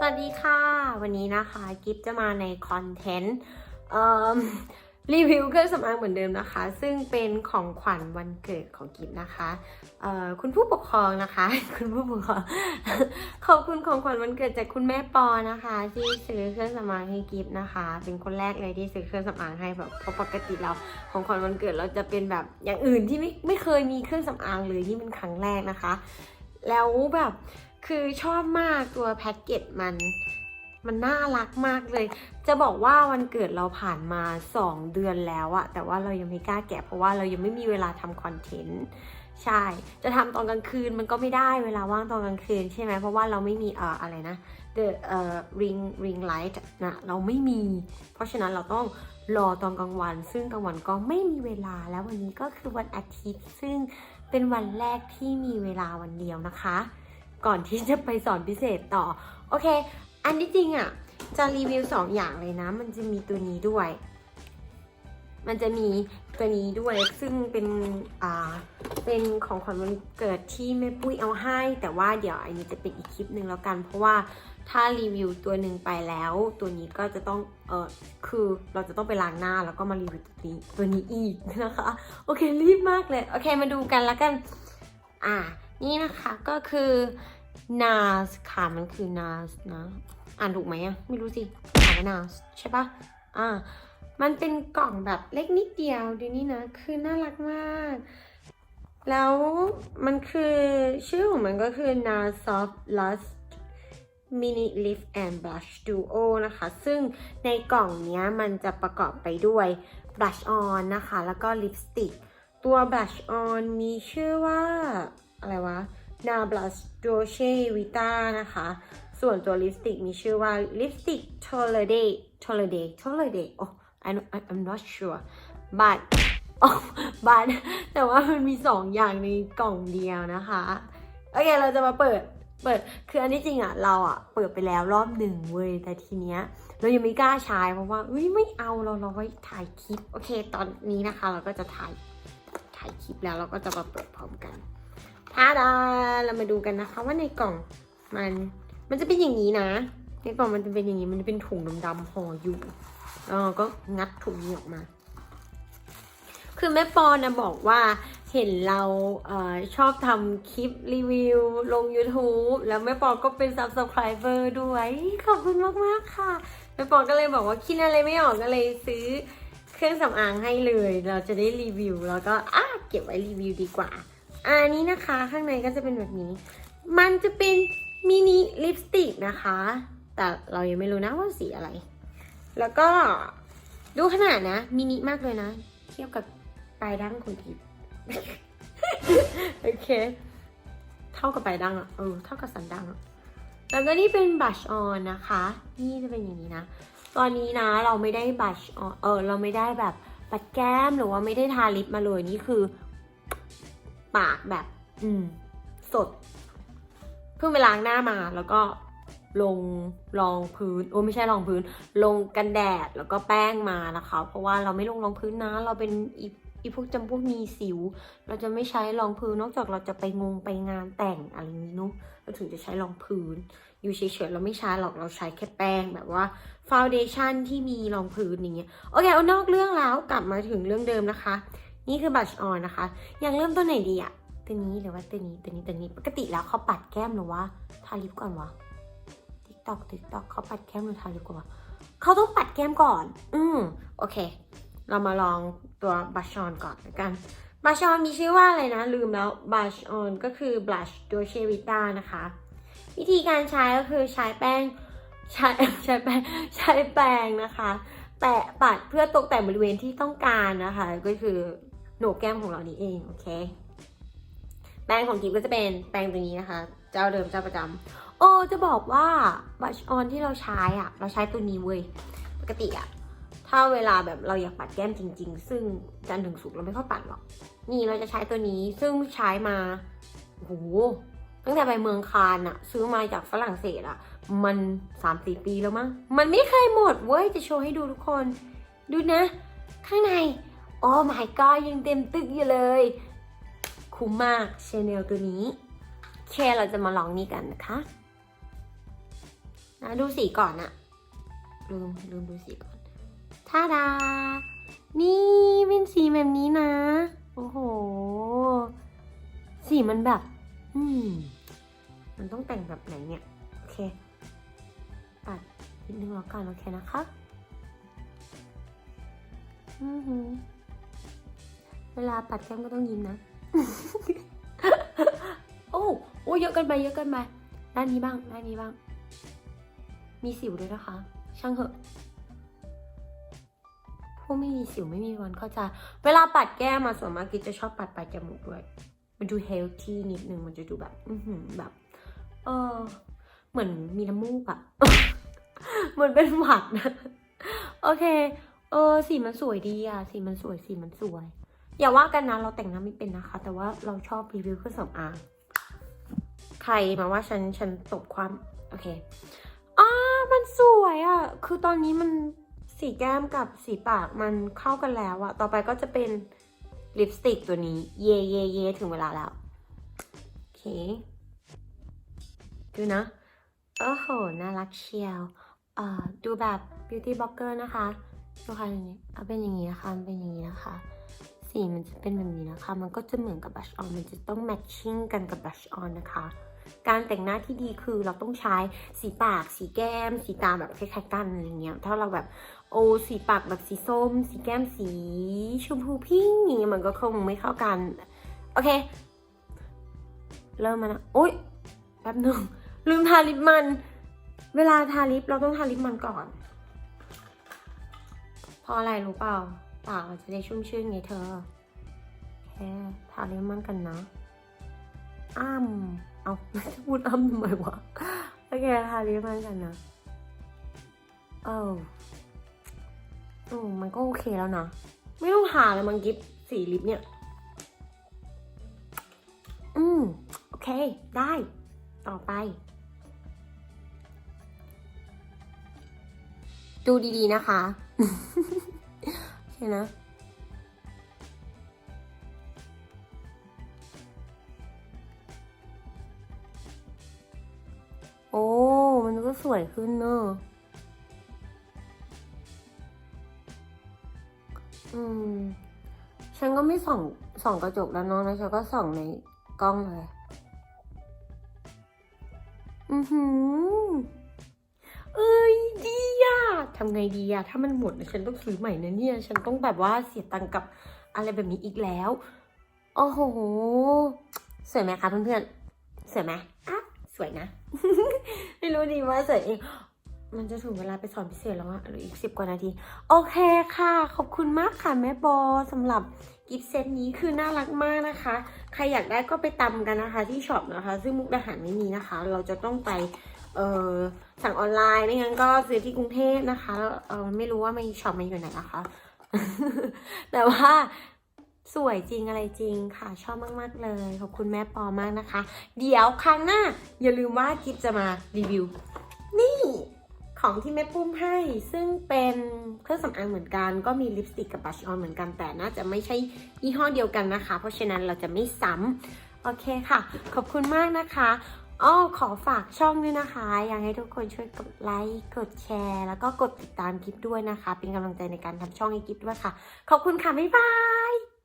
สวัสดีค่ะ วันนี้นะคะกิฟจะมาในคอนเทนต์รีวิวเครื่องสำอางเหมือนเดิมนะคะ ซึ่งเป็นของขวัญวันเกิดของกิฟนะคะคุณผู้ปกครองนะคะ คุณผู้ปกครองขอบคุณของขวัญวันเกิดจากคุณแม่ปอนะคะ ที่ซื้อเครื่องสำอางให้กิฟนะคะ เป็นคนแรกเลยที่ซื้อเครื่องสำอางให้แบบเพราะปกติเราของขวัญวันเกิดเราจะเป็นแบบอย่างอื่นที่ไม่ไม่เคยมีเครื่องสำอางเลยนี่เป็นครั้งแรกนะคะ แล้วแบบ คือชอบมากตัวแพ็กเกจมัน มันน่ารักมากเลย จะบอกว่าวันเกิดเราผ่านมา 2 เดือนแล้วอะแต่ว่าเรายังไม่กล้าแกะเพราะว่าเรายังไม่มีเวลาทำคอนเทนต์ใช่ จะทำตอนกลางคืนมันก็ไม่ได้เวลาว่างตอนกลางคืนใช่ไหม เพราะว่าเราไม่มีเอ่ออะไรนะ the เอ่อ ring ring light นะเราไม่มี เพราะฉะนั้นเราต้องรอตอนกลางวัน ซึ่งกลางวันก็ไม่มีเวลาแล้ววันนี้ก็คือวันอาทิตย์ ซึ่งเป็นวันแรกที่มีเวลาวันเดียวนะคะ ก่อนที่จะไปสอนพิเศษต่อ โอเค อันที่จริงอะ จะรีวิวสองอย่างเลยนะ มันจะมีตัวนี้ด้วย มันจะมีตัวนี้ด้วย ซึ่งเป็น อ่า เป็นของขวัญวันเกิดที่แม่ปุ้ยเอาให้ แต่ว่าเดี๋ยวอันนี้จะเป็นอีกคลิปหนึ่งแล้วกัน เพราะว่าถ้ารีวิวตัวหนึ่งไปแล้ว ตัวนี้ก็จะต้อง เออคือเราจะต้องไปล้างหน้าแล้วก็มารีวิวตัวนี้ตัวนี้อีกนะคะ โอเครีบมากเลย โอเคมาดูกันแล้วกัน อ่า นี่นะคะก็คือ NARS ค่ะมันคือ NARS นะ อ่านถูกไหมอะไม่รู้สิอ่านว่า NARS ใช่ปะอ่า มันเป็นกล่องแบบเล็กนิดเดียวดูนี่นะ คือน่ารักมาก แล้วมันคือชื่อของมันก็คือ NARS Soft Lust Mini Lift and Blush Duo นะคะ ซึ่งในกล่องนี้มันจะประกอบไปด้วย Blush On นะคะ แล้วก็ลิปสติก ตัว Blush On มีชื่อว่า อะไรวะ n a Blush Dolce Vita นะคะ ส่วนตัวลิปสติกมีชื่อว่า Lipstick Tolerde Tolerde Tolerde โอ้ I I'm not sure but อ๋อ but แต่ว่ามันมีสองอย่างในกล่องเดียวนะคะ โอเค เราจะมาเปิด เปิด คืออันที่จริงอะเราอะเปิดไปแล้วรอบหนึ่งเว้ย แต่ทีเนี้ย เรายังไม่กล้าใช้เพราะว่าเฮ้ยไม่เอาเราเราไว้ถ่ายคลิป โอเค ตอนนี้นะคะ เราก็จะถ่าย ถ่ายคลิปแล้วเราก็จะมาเปิดพร้อมกัน ท่าดาเรามาดูกันนะคะว่าในกล่องมัน มันจะเป็นอย่างนี้นะ ในกล่องมันจะเป็นอย่างนี้ มันจะเป็นถุงดำๆห่ออยู่แล้วเราก็งัดถุงนี้ออกมา คือแม่ปอนะบอกว่าเห็นเราเออชอบทำคลิปรีวิว ลง YouTube แล้วแม่ปอก็เป็น Subscriber ด้วย ขอบคุณมากๆค่ะ แม่ปอก็เลยบอกว่าคิดอะไรไม่ออกก็เลยซื้อเครื่องสำอางให้เลย เราจะได้รีวิว แล้วก็อะเก็บไว้รีวิวดีกว่า อันนี้นะคะ ข้างในก็จะเป็นแบบนี้ มันจะเป็นมินิลิปสติกนะคะ แต่เรายังไม่รู้นะว่าสีอะไร แล้วก็ดูขนาดนะ มินิมากเลยนะ เทียบกับปลายดั้งของกิฟโอเค เท่ากับปลายดั้งอะเออ เท่ากับสันดั้งอะแล้วก็นี่เป็นบัชออนนะคะ นี่จะเป็นอย่างนี้นะ ตอนนี้นะเราไม่ได้บัชออน เออ เราไม่ได้แบบปัดแก้มหรือว่าไม่ได้ทาลิปมาเลย นี่คือ ปากแบบ อืม สด เพิ่งไปล้างหน้ามาแล้วก็ลงรองพื้นโอ้ไม่ใช่รองพื้น ลงกันแดดแล้วก็แป้งมานะคะ เพราะว่าเราไม่ลงรองพื้นนะ เราเป็นอีอีพวกจำพวกมีสิว เราจะไม่ใช้รองพื้นนอกจากเราจะไปงงไปงานแต่งอะไรนี้เนุเราถึงจะใช้รองพื้น อยู่เฉยๆเราไม่ใช้หรอกเราใช้แค่แป้งแบบว่าฟาวเดชั่นที่มีรองพื้นอย่างเงี้ยโอเคเอานอกเรื่องแล้วกลับมาถึงเรื่องเดิมนะคะ นี่คือบัชออนนะคะ อยากเริ่มต้นไหนดีอะตัวนี้หรือว่าตัวนี้ตัวนี้ตัวนี้ปกติแล้วเขาปัดแก้มหรือว่าทาลิปก่อนวะติ๊กตอกติ๊กตอกเขาปัดแก้มหรือทาลิปก่อนวะเขาต้องปัดแก้มก่อน อืมโอเค เรามาลองตัวบัชออนก่อนละกันบัชออนมีชื่อว่าอะไรนะ ลืมแล้วบัชออนก็คือ blush Dolce Vita นะคะ วิธีการใช้ก็คือใช้แป้งใช้ใช้แป้งใช้แป้งนะคะ แปะปัดเพื่อตกแต่งบริเวณที่ต้องการนะคะ ก็คือ โหนกแก้มของเรานี่เองโอเค แป้งของกิฟก็จะเป็นแป้งตัวนี้นะคะ เจ้าเดิมเจ้าประจำโอ้จะบอกว่าบัชออนที่เราใช้อะเราใช้ตัวนี้เว้ยปกติอะถ้าเวลาแบบเราอยากปัดแก้มจริง ๆ ซึ่งจันถึงสุกเราไม่ค่อยปัดหรอก นี่เราจะใช้ตัวนี้ซึ่งใช้มาโอ้โหตั้งแต่ไปเมืองคานอะซื้อมาจากฝรั่งเศสอะมันสามสี่ปีแล้วมั้งมันไม่เคยหมดเว้ยจะโชว์ให้ดูทุกคน ดูนะ ข้างใน โอ้ my god ยังเต็มตึกอยู่เลย คุ้มมากชาแนลตัวนี้เคเราจะมาลองนี่กันนะคะนะดูสีก่อนอะลืมลืมดูสีก่อนท่าดา นี่เป็นสีแบบนี้นะ โอ้โห สีมันแบบ อืม มันต้องแต่งแบบไหนเนี่ย โอเคปัดนิดนึงแล้วกันโอเคนะคะ อือหือ เวลาปัดแก้มก็ต้องยิ้มนะ โอ้โอ้เยอะกินไปเยอะกินไปด้านนี้บ้างด้านนี้บ้าง มีสิวด้วยนะคะ ช่างเหอะผู้ไม่มีสิวไม่มีวันเข้าใจเวลาปัดแก้มมาส่วนมากกิจจะชอบปัดปลายจมูกด้วย มันดูเฮลที่นิดนึงมันจะดูแบบ อืแบบ เออ เหมือนมีน้ำมูกอะเหมือนเป็นหวัดนะ โอเค เออ สีมันสวยดีอะสีมันสวย สีมันสวย อย่าว่ากันนะเราแต่งหน้าไม่เป็นนะคะ แต่ว่าเราชอบรีวิวเครื่องสำอางใครมาว่าฉันฉันตบความโอเคอ่ามันสวยอะ่ะ คือตอนนี้มันสีแก้มกับสีปากมันเข้ากันแล้วอะต่อไปก็จะเป็นลิปสติกตัวนี้ เย่เย่เย่ถึงเวลาแล้วโอเคดูนะโอ้โห น่ารักเชียวเอ่อดูแบบ beauty blogger นะคะดูค่ะอย่างนี้เอาเป็นอย่างนี้นะคะเป็นอย่างนี้นะคะ สีมันจะเป็นแบบนี้นะคะ มันก็จะเหมือนกับ blush on มันจะต้อง matching กันกับ blush on นะคะ การแต่งหน้าที่ดีคือเราต้องใช้สีปาก สีแก้ม สีตาแบบคล้ายๆกันอะไรเงี้ย ถ้าเราแบบโอ้สีปากแบบสีส้ม สีแก้มสีชมพูพิงอย่างเงี้ยมันก็คงไม่เข้ากัน โอเค เริ่มมานะโอ๊ยแป๊บหนึ่งลืมทาลิปมัน เวลาทาลิปเราต้องทาลิปมันก่อนเพราะอะไรรู้เปล่า ปากจะได้ชุ่มชื่นไงเธอแค่ทาลิปมันกันนะ อ้ำเอาจะพูดอ้ำทำไมวะ โอเค ทาลิปมันกันนะ เอออืมมันก็โอเคแล้วนะ ไม่ต้องทาเลยมังกิฟสีลิปเนี่ย อืม โอเค ได้ ต่อไป ดูดีๆนะคะ โอเคนะ โอ้ มันก็สวยขึ้นเนอะอืม ฉันก็ไม่ส่องส่องกระจกแล้วเนาะแล้วฉันก็ส่องในกล้องเลย อือหือเอ้ย ทำไงดีอะถ้ามันหมดนะฉันต้องซื้อใหม่นะเนี่ย ฉันต้องแบบว่าเสียตังค์กับอะไรแบบนี้อีกแล้ว โอ้โห สวยไหมคะเพื่อนๆ สวยไหมอะสวยนะ ไม่รู้ดีว่าสวยเองมันจะถึงเวลาไปสอนพิเศษแล้วอะหลืออีกสิบกว่านาที โอเคค่ะ ขอบคุณมากค่ะแม่บอสำหรับกิฟต์เซตนี้คือน่ารักมากนะคะ ใครอยากได้ก็ไปตำกันนะคะ ที่ช็อปนะคะ ซึ่งมุกดาหารไม่มีนะคะ เราจะต้องไป เออสั่งออนไลน์ไม่งั้นก็ซื้อที่กรุงเทพนะคะแล้วเออไม่รู้ว่าไม่ช็อปมันอยู่ไหนนะคะ แต่ว่าสวยจริงอะไรจริงค่ะ ชอบมาก ๆ เลย ขอบคุณแม่ปอมากนะคะ เดี๋ยวครั้งหน้า อย่าลืมว่ากิฟจะมารีวิว นี่ของที่แม่ปุ้มให้ ซึ่งเป็นเครื่องสำอางเหมือนกัน ก็มีลิปสติกกับบัชออนเหมือนกันแต่น่าจะไม่ใช่ยี่ห้อเดียวกันนะคะ เพราะฉะนั้นเราจะไม่ซ้ำโอเคค่ะ ขอบคุณมากนะคะ อ้อขอฝากช่องด้วยนะคะ อยากให้ทุกคนช่วยกดไลค์ กดแชร์ แล้วก็กดติดตามคลิปด้วยนะคะ เป็นกำลังใจในการทำช่องให้กิปด้วยค่ะ ขอบคุณค่ะ บ๊ายบาย